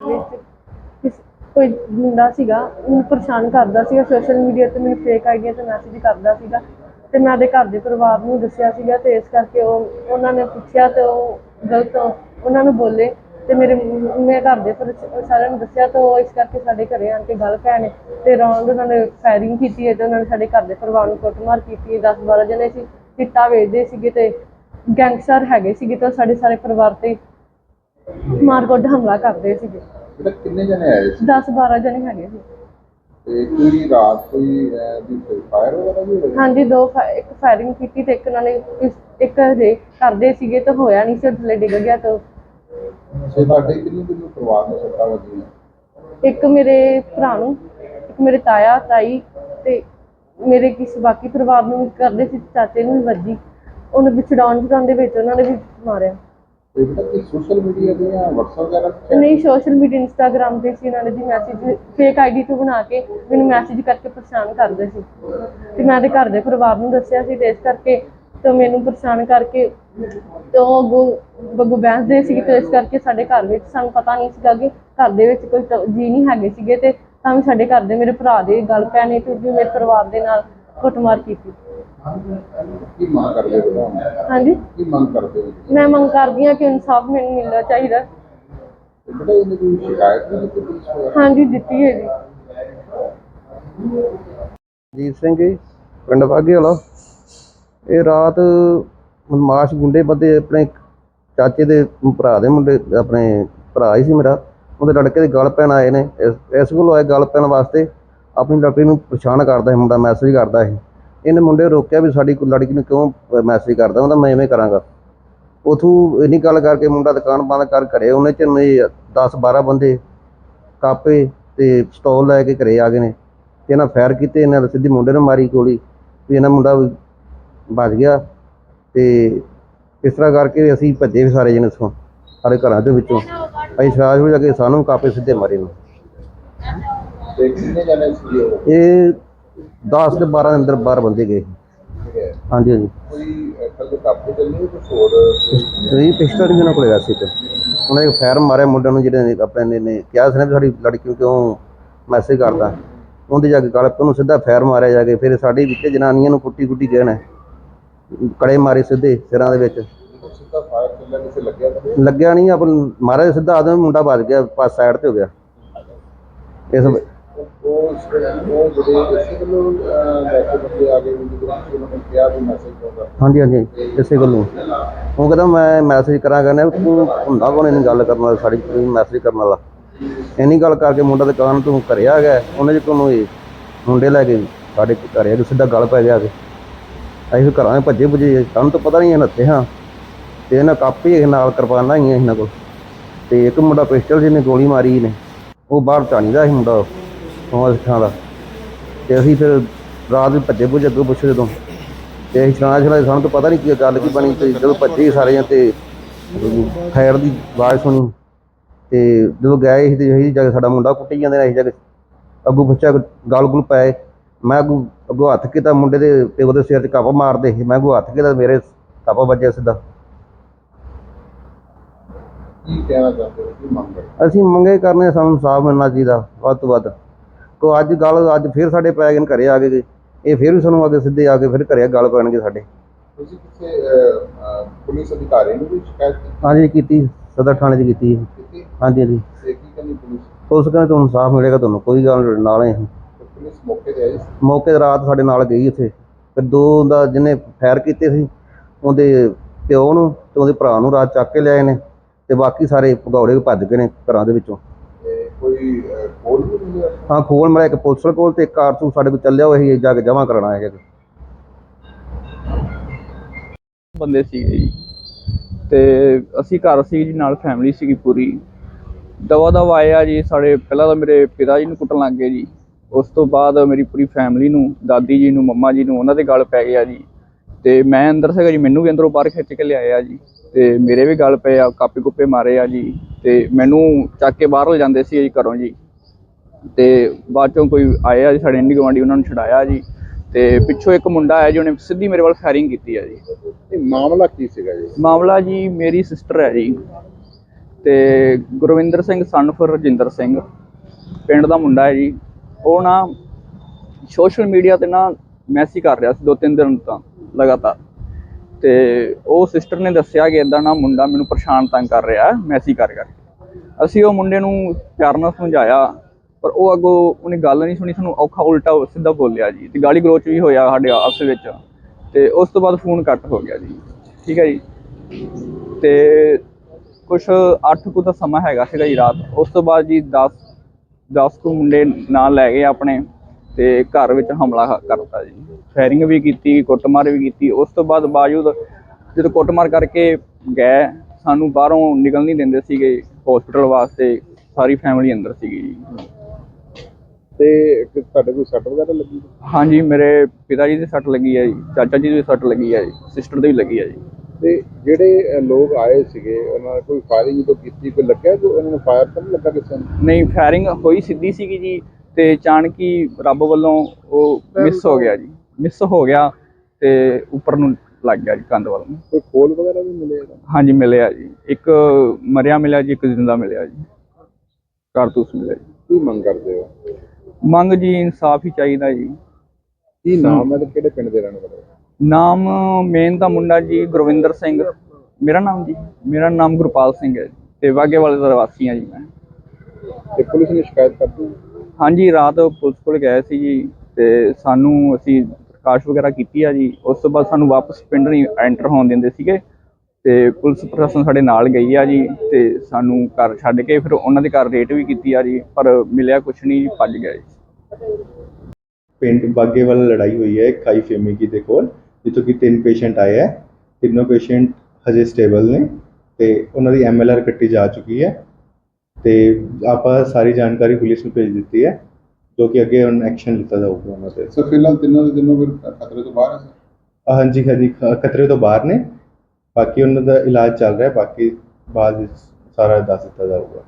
ਵਿੱਚ ਕਿਸ- ਕੋਈ ਮੁੰਡਾ ਸੀਗਾ, ਉਹਨੂੰ ਪਰੇਸ਼ਾਨ ਕਰਦਾ ਸੀਗਾ ਸੋਸ਼ਲ ਮੀਡੀਆ ਤੇ ਮੈਨੂੰ ਫੇਕ ਆਈਡੀਆ ਤੇ ਮੈਸੇਜ ਕਰਦਾ ਸੀਗਾ ਤੇ ਮੈਂ ਉਹਦੇ ਘਰ ਦੇ ਪਰਿਵਾਰ ਨੂੰ ਦੱਸਿਆ ਸੀਗਾ ਤੇ ਇਸ ਕਰਕੇ ਉਹ ਉਹਨਾਂ ਨੇ ਪੁੱਛਿਆ ਤੇ ਉਹ ਗਲਤ ਉਹਨਾਂ ਨੂੰ ਬੋਲੇ ਤੇ ਮੇਰੇ ਮੈਂ ਘਰ ਦੇ ਪਰ ਸਾਰਿਆਂ ਨੂੰ ਦੱਸਿਆ ਤੇ ਉਹ ਇਸ ਕਰਕੇ ਸਾਡੇ ਘਰੇ ਆਣ ਕੇ ਗੱਲ ਪੈਣੇ ਤੇ ਰੌਂਡ ਉਹਨਾਂ ਨੇ ਫਾਇਰਿੰਗ ਕੀਤੀ ਹੈ ਤੇ ਉਹਨਾਂ ਨੇ ਸਾਡੇ ਘਰ ਦੇ ਪਰਿਵਾਰ ਨੂੰ ਕੁੱਟਮਾਰ ਕੀਤੀ ਹੈ। 10 12 ਜਣੇ ਸੀ, ਚਿੱਟਾ ਵੇਚਦੇ ਸੀਗੇ ਤੇ ਗੈਂਗਸਟਰ ਹੈਗੇ ਸੀਗੇ ਤੇ ਉਹ ਸਾਡੇ ਸਾਰੇ ਪਰਿਵਾਰ ਤੇ ਮਾਰਕੁੱਟ ਹਮਲਾ ਕਰਦੇ ਸੀਗੇ। ਬੇਟਾ ਕਿੰਨੇ ਜਣੇ ਆਏ ਸੀ? 10 12 ਜਣੇ ਹੈਗੇ ਸੀ। ਤੇ ਕੋਈ ਰਾਤ ਕੋਈ ਅਹ, ਵੀ ਫਾਇਰ ਵਗੈਰਾ ਵੀ ਹੋਇਆ? ਹਾਂਜੀ ਦੋ ਫਾ- ਇੱਕ ਫਾਇਰਿੰਗ ਕੀਤੀ ਤੇ ਇੱਕ ਉਹਨਾਂ ਨੇ ਇਸ- ਇੱਕ ਹਜੇ ਕਰਦੇ ਸੀਗੇ ਤਾਂ ਹੋਇਆ ਨਹੀਂ ਸੀ ਉਹ ਥੱਲੇ ਡਿੱਗ ਗਿਆ ਤਾਂ ਸੇ ਤੁਹਾਡੇ ਕਿੰਨੇ ਕਿੰਨੇ ਪਰਿਵਾਰ ਨੂੰ ਸੱਟਾਂ ਵੱਜੀਆਂ ਇੱਕ ਮੇਰੇ ਭਰਾ ਨੂੰ ਇੱਕ ਮੇਰੇ ਤਾਇਆ ਤਾਈ ਤੇ ਮੇਰੇ ਕਿਸ ਬਾਕੀ ਪਰਿਵਾਰ ਨੂੰ ਵੀ ਕਰਦੇ ਸੀ ਚਾਚੇ ਨੂੰ ਵੀ ਵੱਜੀ। ਉਹਨੂੰ ਵਿਛੜਾਉਣ ਛਡਾਉਣ ਦੇ ਵਿੱਚ ਉਹਨਾਂ ਨੇ ਵੀ ਮਾਰਿਆ। ਤੇ ਬੇਟਾ ਕੀ ਸੋਸ਼ਲ ਮੀਡੀਆ ਤੇ ਜਾਂ WhatsApp ਵਗੈਰਾ ਤੇ ਨਹੀਂ ਸੋਸ਼ਲ ਮੀਡੀਆ ਇੰਸਟਾਗ੍ਰam ਤੇ ਸੀ ਇਹਨਾਂ ਨੇ ਜੀ ਮੈਸੇਜ ਫੇਕ ਆਈਡੀ ਤੋਂ ਬਣਾ ਕੇ ਮੈਨੂੰ ਮੈਸੇਜ ਕਰਕੇ ਪਰੇਸ਼ਾਨ ਕਰਦੇ ਸੀ। ਤੇ ਮੈਂ ਤੇ ਘਰ ਦੇ ਪਰਿਵਾਰ ਨੂੰ ਦੱਸਿਆ ਸੀ ਤੇ ਇਸ ਕਰਕੇ ਤੇ ਮੈਨੂੰ ਪਰੇਸ਼ਾਨ ਕਰਕੇ ਤੇ ਉਹ ਅੱਗੋਂ ਬੱਗੂ ਬੈਂਸਦੇ ਸੀ ਤੇ ਇਸ ਕਰਕੇ ਸਾਡੇ ਘਰ ਵਿੱਚ ਸਾਨੂੰ ਪਤਾ ਨਹੀਂ ਸੀਗਾ ਕਿ ਘਰ ਦੇ ਵਿੱਚ ਕੋਈ ਟ- ਜੀ ਨਹੀਂ ਹੈਗੇ ਸੀਗੇ ਤੇ ਤਾਂ ਵੀ ਸਾਡੇ ਘਰ ਦੇ ਮੇਰੇ ਭਰਾ ਦੇ ਗੱਲ ਪੈਣੇ ਤੇ ਵੀ ਮੇਰੇ ਪਰਿਵਾਰ ਦੇ ਨਾਲ ਕੁੱਟਮਾਰ ਕੀਤੀ। ਕੀ ਮੰਗ ਕਰਦੇ ਹੋ? ਬੇਟਾ ਹੁਣ? ਹਾਂਜੀ। ਕੀ ਮੰਗ ਕਰਦੇ ਹੋ? ਤੁਸੀਂ? ਮੈਂ ਮੰਗ ਕਰਦੀ ਹਾਂ ਕਿ ਇਨਸਾਫ ਮੈਨੂੰ ਮਿਲਣਾ ਚਾਹੀਦਾ। ਤੇ ਬੇਟਾ ਇਹਨੇ ਕੋਈ ਸ਼ਿਕਾਇਤ ਨਹੀਂ ਕੀਤੀ ਪੁਲਿਸ ਵਗੈਰਾ ਹਾਂਜੀ ਦਿੱਤੀ ਹੈ ਜੀ। ਜੀਤ ਸਿੰਘ ਜੀ ਪਿੰਡ ਬਾਗੇ ਵਾਲਾ। ਇਹ ਰਾਤ ਮਾਸ਼ ਗੁੰਡੇ ਬੰਦੇ ਆਪਣੇ ਚਾਚੇ ਦੇ ਭਰਾ ਦੇ ਮੁੰਡੇ ਆਪਣੇ ਭਰਾ ਹੀ ਸੀ ਮੇਰਾ। ਉਹਦੇ ਲੜਕੇ ਦੇ ਗਲ ਪੈਣ ਆਏ ਨੇ। ਇਸ- ਇਸ ਕੋਲ ਆਏ ਗਲ ਪੈਣ ਵਾਸਤੇ ਆਪਣੀ ਲੜਕੀ ਨੂੰ ਪਰੇਸ਼ਾਨ ਕਰਦਾ ਸੀ ਮੁੰਡਾ ਮੈਸੇਜ ਕਰਦਾ ਸੀ। ਇਹਨੇ ਮੁੰਡੇ ਰੋਕਿਆ ਵੀ ਸਾਡੀ ਲੜਕੀ ਨੂੰ ਕਿਉਂ ਮੈਸੇਜ ਕਰਦਾ? ਉਹਦਾ ਮੈਂ ਐਵੇਂ ਕਰਾਂਗਾ। ਉਥੋਂ ਇੰਨੀ ਗੱਲ ਕਰਕੇ ਮੁੰਡਾ ਦੁਕਾਨ ਬੰਦ ਕਰ ਘਰੇ ਉਹਨੇ ਚ 10 12 ਬੰਦੇ ਕਾਪੇ ਤੇ ਪਿਸਤੌਲ ਲੈ ਕੇ ਘਰੇ ਆ ਗਏ ਨੇ। ਤੇ ਇਹਨਾਂ ਫਾਇਰ ਕੀਤੇ ਇਹਨਾਂ ਨੇ ਸਿੱਧੀ ਮੁੰਡੇ ਨੂੰ ਮਾਰੀ ਗੋਲੀ ਵੀ ਇਹਨਾਂ ਮੁੰਡਾ ਬਚ ਗਿਆ। ਤੇ ਇਸ ਤਰ੍ਹਾਂ ਕਰਕੇ ਅਸੀਂ ਭੱਜੇ ਵੀ ਸਾਰੇ ਜਣੇ ਸੋ ਸਾਰੇ ਘਰਾਂ ਦੇ ਵਿੱਚੋਂ। ਅਸੀਂ ਸਰਾਜ ਹੋ ਜਾ ਕੇ ਸਾਨੂੰ ਕਾਪੇ ਸਿੱਧੇ ਮਾਰੇ ਨੇ। ਇਹ 10 ਤੇ 12 ਦੇ ਅੰਦਰ ਬਾਹਰ ਬੰਦੇ ਗਏ। ਹਾਂਜੀ ਹਾਂਜੀ। ਕੋਈ ਕੱਲ ਕਾਪੇ ਚੱਲੇ ਕੁਝ ਹੋਰ? ਤੇ ਪਿਸਟਲ ਵੀ ਇਹਨਾਂ ਕੋਲੇ ਵੈਸੇ ਤੇ। ਉਹਨਾਂ ਨੇ ਫਾਇਰ ਮਾਰਿਆ ਮੁੰਡਿਆਂ ਨੂੰ ਜਿਹੜੇ ਨੇ ਆਪਣੇ ਨੇ- ਨੇ ਕਿਹਾ ਸੀ ਨਾ ਵੀ ਸਾਡੀ ਲੜਕੀ ਨੂੰ ਕਿਉਂ ਮੈਸੇਜ ਕਰਦਾ। ਉਹਦੇ ਜਾ ਕੇ ਗਲ ਉਹਨੂੰ ਸਿੱਧਾ ਫਾਇਰ ਮਾਰਿਆ ਜਾ ਕੇ ਫਿਰ ਸਾਡੇ ਵਿੱਚ ਜਨਾਨੀਆਂ ਨੂੰ ਕੁੱਟੀ ਕੁੱਟੀ ਨੇ ਕੜੇ ਮਾਰੇ ਸਿੱਧੇ ਸਿਰਾਂ ਦੇ ਵਿੱਚ। ਜਦੋਂ ਸਿੱਧਾ ਫਾਇਰ ਚੱਲਿਆ ਕਿਸੇ ਲੱਗਿਆ ਨਹੀਂ? ਲੱਗਿਆ ਨਹੀਂ ਆਪਨ ਮਾਰਿਆ ਸਿੱਧਾ ਆਦਮੀ ਮੁੰਡਾ ਵੱਜ ਗਿਆ ਪਾਸ ਸਾਈਡ ਤੇ ਹੋ ਗਿਆ। ਇਸ ਉਹ ਉਹ ਜਿਹੜੇ ਇਸੇ ਵੱਲੋਂ ਅਹ, ਬੰਦੇ ਆ ਗਏ ਉਹਨਾਂ ਨੇ ਕਿਹਾ ਵੀ ਮੈਸੇਜ ਹੋਗਾ ਹਾਂਜੀ ਹਾਂਜੀ ਇਸੇ ਗੱਲੋਂ ਉਹ ਕਹਿੰਦਾ ਮੈਂ ਮੈਸੇਜ ਕਰਾਂਗਾ ਨਾ ਤੂੰ ਹੁੰਦਾ ਕੋਣ ਨਹੀਂ ਗੱਲ ਕਰਨ ਵਾਲਾ ਸਾਡੀ ਮੈਸੇਜ ਕਰਨ ਵਾਲਾ? ਇੰਨੀ ਗੱਲ ਕਰਕੇ ਮੁੰਡਾ ਦੁਕਾਨ ਤੋਂ ਘਰੇ ਆ ਗਿਆ? ਉਹਨੇ ਜੇ ਕੋਨੂੰ ਇਹ ਮੁੰਡੇ ਲੈ ਕੇ ਸਾਡੇ ਘਰੇ ਆ ਕੇ ਸਿੱਧਾ ਗਲ ਪੈ ਗਿਆ ਕੇ ਅਸੀਂ ਫਿਰ ਘਰਾਂ 'ਚ ਭੱਜੇ ਭੁੱਜੇ ਸਾਨੂੰ ਤਾਂ ਪਤਾ ਨਹੀਂ ਇਹ ਨੱਥੇ ਹਾਂ। ਤੇ ਇਹਨਾਂ ਕਾਪੀ ਨਾਲ ਕਿਰਪਾਨਾਂ ਹੀ ਇਹਨਾਂ ਕੋਲ। ਤੇ ਇੱਕ ਮੁੰਡਾ ਪਿਸਟਲ ਜਿਹਨੇ ਗੋਲੀ ਮਾਰੀ ਨੇ ਉਹ ਬਾਹਰ ਚਾਣੀਦਾ ਸੀ ਮੁੰਡਾ ਉਹ ਸਿੱਖਾਂ ਦਾ। ਤੇ ਅਸੀਂ ਫਿਰ ਰਾਤ ਨੂੰ ਭੱਜੇ ਭੁੱਜੇ ਅੱਗੋਂ ਪੁੱਛੇ ਜਦੋਂ ਤੇ ਅਸੀਂ ਚਲਾਣਾ ਚਲਾਏ ਸਾਨੂੰ ਤਾਂ ਪਤਾ ਨਹੀਂ ਕੀ ਗੱਲ ਕੀ ਬਣੀ ਤੇ ਜਦੋਂ ਭੱਜੇ ਸਾਰੇ ਤੇ ਖੈਰ ਦੀ ਆਵਾਜ਼ ਸੁਣੀ। ਤੇ ਜਦੋਂ ਗਏ ਸੀ ਤੇ ਅਸੀਂ ਜਾ ਕੇ ਸਾਡਾ ਮੁੰਡਾ ਕੁੱਟੀ ਜਾਂਦੇ ਨੇ ਅਸੀਂ ਜਾ ਕੇ ਅੱਗੋਂ ਪੁੱਛਿਆ ਗਲ ਗੁਲ ਪਏ। ਮੈਂ ਅੱਗੋਂ ਅੱਗੋਂ ਹੱਥ ਕੀਤਾ ਮੁੰਡੇ ਦੇ ਪਿਓ ਦੇ ਸਿਰ ਤੇ ਕਾਪਾ ਮਾਰਦੇ ਸੀ। ਮੈਂ ਅੱਗੋਂ ਹੱਥ ਕੀਤਾ ਮੇਰੇ ਕਾਪਾ ਵੱਜਿਆ ਸਿੱਧਾ। ਕੀ ਕਹਿਣਾ ਚਾਹੁੰਦੇ ਹੋ? ਕੀ ਮੰਗ ਅਸੀਂ ਮੰਗੇ ਕਰਨੇ ਸਾਨੂੰ ਇਨਸਾਫ ਮਿਲਣਾ ਚਾਹੀਦਾ ਵੱਧ ਤੋਂ ਵੱਧ। ਕੋ ਅੱਜ ਗੱਲ ਅੱਜ ਫੇਰ ਸਾਡੇ ਪੈ ਗਏ ਨੇ ਘਰੇ ਆ ਗਏ ਇਹ ਫੇਰ ਵੀ ਸਾਨੂੰ ਆ ਕੇ ਸਿੱਧੇ ਆ ਕੇ ਫਿਰ ਘਰੇ ਗੱਲ ਪੈਣਗੇ ਸਾਡੇ। ਤੁਸੀਂ ਕਿਸੇ ਪੁਲਿਸ ਅਧਿਕਾਰੀ ਨੂੰ ਵੀ ਸ਼ਿਕਾਇਤ ਹਾਂਜੀ ਕੀਤੀ। ਸਦਰ ਥਾਣੇ 'ਚ ਕੀਤੀ ਕੀਤੀ? ਹਾਂਜੀ ਹਾਂਜੀ। ਕੀ ਕਹਿੰਦੀ ਪੁਲਿਸ? ਪੁਲਿਸ ਕਹਿੰਦੇ ਤੁਹਾਨੂੰ ਇਨਸਾਫ ਮਿਲੇਗਾ ਤੁਹਾਨੂੰ ਕੋਈ ਗੱਲ ਨਾਲ ਹੀ ਪੁਲਿਸ ਮੌਕੇ ਤੇ ਆਈ? ਮੌਕੇ ਤੇ ਰਾਤ ਸਾਡੇ ਨਾਲ ਗਈ ਉੱਥੇ। ਫਿਰ ਦੋ ਦਾ ਜਿਹਨੇ ਫਾਇਰ ਕੀਤੇ ਸੀ ਉਹਦੇ ਪਿਓ ਨੂੰ ਤੇ ਉਹਦੇ ਭਰਾ ਨੂੰ ਰਾਤ ਚੱਕ ਕੇ ਲਿਆਏ ਨੇ। ਤੇ ਬਾਕੀ ਸਾਰੇ ਭਗੌੜੇ ਭੱਜ ਗਏ ਨੇ ਘਰਾਂ ਦੇ ਵਿੱਚੋਂ। ਕੋਈ ਕੋਲ ਵੀ ਮਿਲਿਆ ਹਾਂ ਖੋਲ ਮਿਲਿਆ ਇੱਕ ਪੁਲਿਸ ਕੋਲ ਤੇ ਇੱਕ ਕਾਰਤੂਸ ਸਾਡੇ ਕੋਲ ਚੱਲਿਆ ਉਹ ਅਸੀਂ ਜਾ ਕੇ ਜਮ੍ਹਾਂ ਕਰਾਉਣਾ ਹੈ ਜੀ ਬੰਦੇ ਸੀਗੇ ਜੀ। ਤੇ ਅਸੀਂ ਘਰ ਸੀ ਜੀ ਨਾਲ ਫੈਮਿਲੀ ਸੀਗੀ ਪੂਰੀ। ਦਵਾ ਦਵਾ ਆਇਆ ਜੀ ਸਾਡੇ ਪਹਿਲਾਂ ਤਾਂ ਮੇਰੇ ਪਿਤਾ ਜੀ ਨੂੰ ਕੁੱਟਣ ਲੱਗ ਗਏ ਜੀ। ਉਸ ਤੋਂ ਬਾਅਦ ਮੇਰੀ ਪੂਰੀ ਫੈਮਿਲੀ ਨੂੰ ਦਾਦੀ ਜੀ ਨੂੰ ਮੰਮਾ ਜੀ ਨੂੰ ਉਹਨਾਂ ਦੇ ਗਲ ਪੈ ਗਿਆ ਜੀ। ਤੇ ਮੈਂ ਅੰਦਰ ਸੀਗਾ ਜੀ ਮੈਨੂੰ ਵੀ ਅੰਦਰੋਂ ਬਾਹਰ ਖਿੱਚ ਕੇ ਲਿਆਇਆ ਜੀ। ਤੇ ਮੇਰੇ ਵੀ ਗਲ ਪਏ ਆ ਕਾਪੇ ਕੁੱਪੇ ਮਾਰੇ ਆ ਜੀ ਤੇ ਮੈਨੂੰ ਚੱਕ ਕੇ ਬਾਹਰ ਲੈ ਜਾਂਦੇ ਸੀ ਜੀ ਘਰੋਂ ਜੀ। ਤੇ ਬਾਅਦ ਚੋਂ ਕੋਈ ਆਇਆ ਜੀ ਸਾਡੇ ਇੰਡੀ ਗੁਆਂਢੀ ਉਹਨਾਂ ਨੂੰ ਛਡਾਇਆ ਜੀ। ਤੇ ਪਿੱਛੋਂ ਇੱਕ ਮੁੰਡਾ ਆਇਆ ਜੀ ਉਹਨੇ ਸਿੱਧੀ ਮੇਰੇ ਵੱਲ ਫਾਇਰਿੰਗ ਕੀਤੀ ਆ ਜੀ। ਇਹ ਮਾਮਲਾ ਕੀ ਸੀਗਾ ਜੀ? ਮਾਮਲਾ ਜੀ ਮੇਰੀ ਸਿਸਟਰ ਹੈ ਜੀ। ਤੇ ਗੁਰਵਿੰਦਰ ਸਿੰਘ ਸਨਫਰ ਰਜਿੰਦਰ ਸਿੰਘ ਪਿੰਡ ਦਾ ਮੁੰਡਾ ਹੈ ਜੀ। ਉਹ ਨਾ ਸੋਸ਼ਲ ਮੀਡੀਆ ਤੇ ਨਾ ਮੈਸੇਜ ਕਰ ਰਿਹਾ ਸੀ ਦੋ ਤਿੰਨ ਦਿਨ ਤੋਂ ਲਗਾਤਾਰ। ਤੇ ਉਹ ਸਿਸਟਰ ਨੇ ਦੱਸਿਆ ਕਿ ਇਦਾਂ ਨਾ ਮੁੰਡਾ ਮੈਨੂੰ ਪਰੇਸ਼ਾਨ ਤੰਗ ਕਰ ਰਿਹਾ ਮੈਸੇਜ ਕਰ ਕਰਕੇ ਅਸੀਂ ਉਹ ਮੁੰਡੇ ਨੂੰ ਪਿਆਰ ਨਾਲ ਸਮਝਾਇਆ, ਪਰ ਉਹ ਅੱਗੋਂ ਉਹਨੇ ਗੱਲ ਨਹੀਂ ਸੁਣੀ, ਸਾਨੂੰ ਔਖਾ ਉਲਟਾ ਸਿੱਧਾ ਬੋਲਿਆ ਜੀ। ਤੇ ਗਾਲੀ ਗਲੋਚ ਵੀ ਹੋਇਆ ਸਾਡੇ ਆਪਸ ਵਿੱਚ, ਤੇ ਉਸ ਤੋਂ ਬਾਅਦ ਫੋਨ ਕੱਟ ਹੋ ਗਿਆ ਜੀ। ਠੀਕ ਹੈ ਜੀ? ਤੇ ਕੁਛ 8 ਕੁ ਦਾ ਸਮਾਂ ਹੈਗਾ ਸੀਗਾ ਜੀ ਰਾਤ। ਉਸ ਤੋਂ ਬਾਅਦ ਜੀ 10 10 ਕੁ ਮੁੰਡੇ ਨਾਲ ਲੈ ਗਏ ਆਪਣੇ। ਤੇ ਘਰ ਵਿੱਚ ਹਮਲਾ ਕਰਤਾ ਜੀ। ਫਾਇਰਿੰਗ ਵੀ ਕੀਤੀ ਕੁੱਟਮਾਰ ਵੀ ਕੀਤੀ। ਉਸ ਤੋਂ ਬਾਅਦ ਬਾਵਜੂਦ ਜਦੋਂ ਕੁੱਟਮਾਰ ਕਰਕੇ ਗਏ ਸਾਨੂੰ ਬਾਹਰੋਂ ਨਿਕਲ ਨਹੀਂ ਦਿੰਦੇ ਸੀਗੇ ਹਸਪੀਟਲ ਵਾਸਤੇ। ਸਾਰੀ ਫੈਮਿਲੀ ਅੰਦਰ ਸੀਗੀ ਜੀ। ਤੇ ਤੁਹਾਡੇ ਕੋਈ ਸੱਟ ਵਗੈਰਾ ਲੱਗੀ? ਹਾਂਜੀ ਮੇਰੇ ਪਿਤਾ ਜੀ ਦੀ ਸੱਟ ਲੱਗੀ ਹੈ ਜੀ ਚਾਚਾ ਜੀ ਦੀ ਸੱਟ ਲੱਗੀ ਹੈ ਜੀ ਸਿਸਟਰ ਦੀ ਵੀ ਲੱਗੀ ਹੈ ਜੀ। ਤੇ ਜਿਹੜੇ ਲੋਕ ਆਏ ਸੀਗੇ ਉਹਨਾਂ ਨੇ ਕੋਈ ਫਾਇਰਿੰਗ ਜਦੋਂ ਕੀਤੀ ਕੋਈ ਲੱਗਿਆ ਕੋਈ ਉਹਨਾਂ ਨੂੰ ਫਾਇਰ ਤਾਂ ਨਹੀਂ ਲੱਗਾ ਕਿਸੇ ਨੂੰ? ਨਹੀਂ ਫਾਇਰਿੰਗ ਹੋਈ ਸਿੱਧੀ ਸੀਗੀ ਜੀ। ਤੇ ਅਚਾਨਕ ਹੀ ਰੱਬ ਵੱਲੋਂ ਉਹ ਮਿਸ ਹੋ ਗਿਆ ਜੀ। ਮਿਸ ਹੋ ਗਿਆ ਤੇ ਉੱਪਰ ਨੂੰ ਲੱਗ ਗਿਆ ਜੀ ਕੰਧ ਵੱਲ ਨੂੰ। ਕੋਈ ਖੋਲ ਵਗੈਰਾ ਵੀ ਮਿਲੇ ਇਹਦਾ? ਹਾਂਜੀ ਮਿਲਿਆ ਜੀ। ਇੱਕ ਮਰਿਆ ਮਿਲਿਆ ਜੀ ਇੱਕ ਜ਼ਿੰਦਾ ਮਿਲਿਆ ਜੀ। ਕਾਰਤੂਸ ਮਿਲਿਆ ਜੀ। ਕੀ ਮੰਗ ਕਰਦੇ ਹੋ? ਮੰਗ ਜੀ ਇਨਸਾਫ ਹੀ ਚਾਹੀਦਾ ਜੀ। ਕੀ ਨਾਮ ਹੈ ਤੇ ਕਿਹੜੇ ਪਿੰਡ ਦੇ ਰਹਿਣ ਵਾਲੇ ਹੋ? ਨਾਮ ਮੇਨ ਦਾ ਮੁੰਡਾ ਜੀ ਗੁਰਵਿੰਦਰ ਸਿੰਘ। ਮੇਰਾ ਨਾਮ ਜੀ। ਮੇਰਾ ਨਾਮ ਗੁਰਪਾਲ ਸਿੰਘ ਹੈ ਜੀ। ਤੇ ਵਾਗੇ ਵਾਲੇ ਦਾ ਵਾਸੀ ਹਾਂ ਜੀ ਮੈਂ। ਤੇ ਪੁਲਿਸ ਨੇ ਸ਼ਿਕਾਇਤ ਕਰਤੀ ਹਾਂਜੀ, ਰਾਤ ਪੁਲਿਸ ਕੋਲ ਗਏ ਸੀ ਜੀ ਤੇ ਸਾਨੂੰ ਅਸੀਂ ਪ੍ਰਕਾਸ਼ ਵਗੈਰਾ ਕੀਤੀ ਆ ਜੀ। ਉਸ ਤੋਂ ਬਾਅਦ ਸਾਨੂੰ ਵਾਪਸ ਪਿੰਡ ਨਹੀਂ ਐਂਟਰ ਹੋਣ ਦਿੰਦੇ ਸੀਗੇ ਤੇ ਪੁਲਿਸ ਪ੍ਰਸ਼ਾਸਨ ਸਾਡੇ ਨਾਲ ਗਈ ਆ ਜੀ ਤੇ ਸਾਨੂੰ ਘਰ ਛੱਡ ਕੇ ਫਿਰ ਉਹਨਾਂ ਦੇ ਘਰ ਰੇਟ ਵੀ ਕੀਤੀ ਆ ਜੀ, ਪਰ ਮਿਲਿਆ ਕੁਛ ਨਹੀਂ ਜੀ, ਭੱਜ ਗਏ ਪਿੰਡ ਬਾਗੇ ਵਾਲਾ ਲੜਾਈ ਹੋਈ ਹੈ ਖਾਈ ਫੇਮਿਕੀ ਦੇ ਕੋਲ, ਜਿੱਥੋਂ ਕਿ ਤਿੰਨ ਪੇਸ਼ੈਂਟ ਆਏ ਹੈ ਤਿੰਨੋਂ ਪੇਸ਼ੈਂਟ ਹਜੇ ਸਟੇਬਲ ਨੇ ਤੇ ਉਹਨਾਂ ਦੀ ਐਮਐਲਆਰ ਕੱਟੀ ਜਾ ਚੁੱਕੀ ਹੈ। ਤੇ ਆਪਾਂ ਸਾਰੀ ਜਾਣਕਾਰੀ ਪੁਲਿਸ ਨੂੰ ਭੇਜ ਦਿੱਤੀ ਹੈ ਜੋ ਕਿ ਅੱਗੇ ਹੁਣ ਐਕਸ਼ਨ ਲਿੱਤਾ ਜਾਊਗਾ ਉਹਨਾਂ ਤੇ। ਸੋ ਫਿਲਹਾਲ ਤਿੰਨੋਂ ਦੇ ਤਿੰਨੋਂ ਫਿਰ ਖਤਰੇ ਤੋਂ ਬਾਹਰ ਹੈ ਸਰ? ਹਾਂਜੀ ਹਾਂਜੀ ਖ- ਖਤਰੇ ਤੋਂ ਬਾਹਰ ਨੇ। ਬਾਕੀ ਉਹਨਾਂ ਦਾ ਇਲਾਜ ਚੱਲ ਰਿਹਾ ਬਾਕੀ ਬਾਅਦ ਵਿੱਚ ਸਾਰਾ ਦੱਸ ਦਿੱਤਾ ਜਾਊਗਾ।